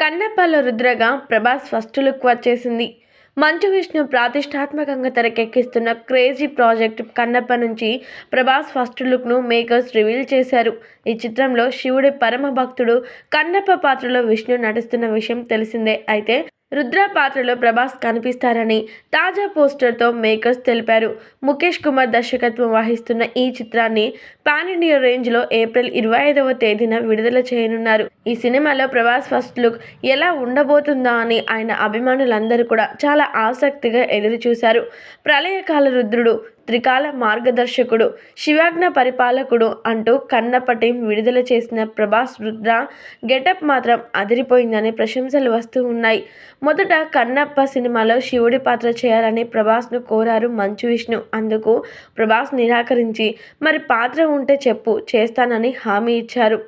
కన్నప్పలో రుద్రగా Prabhas first look వచ్చేసింది. మంచు విష్ణు ప్రతిష్టాత్మకంగా తెరకెక్కిస్తున్న క్రేజీ ప్రాజెక్ట్ కన్నప్ప నుంచి ప్రభాస్ ఫస్ట్ లుక్ను మేకర్స్ రివీల్ చేశారు. ఈ చిత్రంలో శివుడి పరమ భక్తుడు కన్నప్ప పాత్రలో విష్ణు నటిస్తున్న విషయం తెలిసిందే. అయితే రుద్ర పాత్రలో ప్రభాస్ కనిపిస్తారని తాజా పోస్టర్తో మేకర్స్ తెలిపారు. ముఖేష్ కుమార్ దర్శకత్వం వహిస్తున్న ఈ చిత్రాన్ని పాన్ ఇండియా రేంజ్లో ఏప్రిల్ ఇరవై ఐదవ తేదీన విడుదల చేయనున్నారు. ఈ సినిమాలో ప్రభాస్ ఫస్ట్ లుక్ ఎలా ఉండబోతుందా అని ఆయన అభిమానులందరూ కూడా చాలా ఆసక్తిగా ఎదురు చూశారు ప్రళయకాల రుద్రుడు త్రికాల మార్గదర్శకుడు శివాజ్ఞ పరిపాలకుడు అంటూ కన్నపటిం విడుదల చేసిన ప్రభాస్ రుద్ర గెటప్ మాత్రం అదిరిపోయిందని ప్రశంసలు వస్తూ ఉన్నాయి. మొదట కన్నప్ప సినిమాలో శివుడి పాత్ర చేయాలని ప్రభాస్ను కోరారు మంచు విష్ణు. అందుకు ప్రభాస్ నిరాకరించి మరి పాత్ర ఉంటే చెప్పు చేస్తానని హామీ ఇచ్చారు.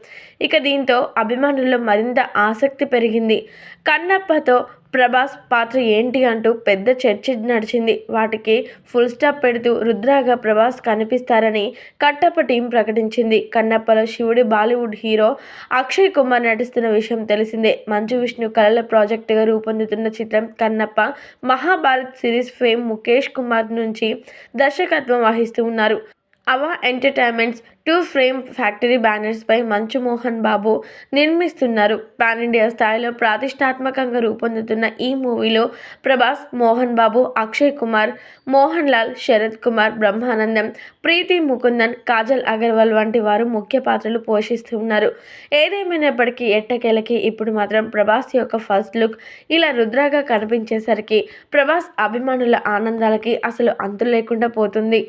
ఇక దీంతో అభిమానుల్లో మరింత ఆసక్తి పెరిగింది. కన్నప్పతో ప్రభాస్ పాత్ర ఏంటి అంటూ పెద్ద చర్చ నడిచింది. వాటికి ఫుల్ స్టాప్ పెడుతూ రుద్రాగా ప్రభాస్ కనిపిస్తారని కట్టప్ప టీం ప్రకటించింది. కన్నప్పలో శివుడి బాలీవుడ్ హీరో అక్షయ్ కుమార్ నటిస్తున్న విషయం తెలిసిందే. మంచు విష్ణు కళల ప్రాజెక్టుగా రూపొందుతున్న చిత్రం కన్నప్ప మహాభారత్ సిరీస్ ఫేమ్ ముఖేష్ కుమార్ నుంచి దర్శకత్వం వహిస్తూ ఉన్నారు. Ava entertainments two frame factory బ్యానర్స్పై Manchu Mohan బాబు నిర్మిస్తున్నారు. పాన్ ఇండియా స్థాయిలో ప్రతిష్టాత్మకంగా రూపొందుతున్న ఈ మూవీలో ప్రభాస్ మోహన్ బాబు అక్షయ్ కుమార్ మోహన్ లాల్ శరత్ కుమార్ బ్రహ్మానందం ప్రీతి ముకుందన్ కాజల్ అగర్వాల్ వంటి వారు ముఖ్య పాత్రలు పోషిస్తున్నారు. ఏదేమైనప్పటికీ ఎట్టకేలకి ఇప్పుడు మాత్రం ప్రభాస్ యొక్క ఫస్ట్ లుక్ ఇలా రుద్రాగా కనిపించేసరికి ప్రభాస్ అభిమానుల ఆనందాలకి అసలు అంతు లేకుండా పోతుంది.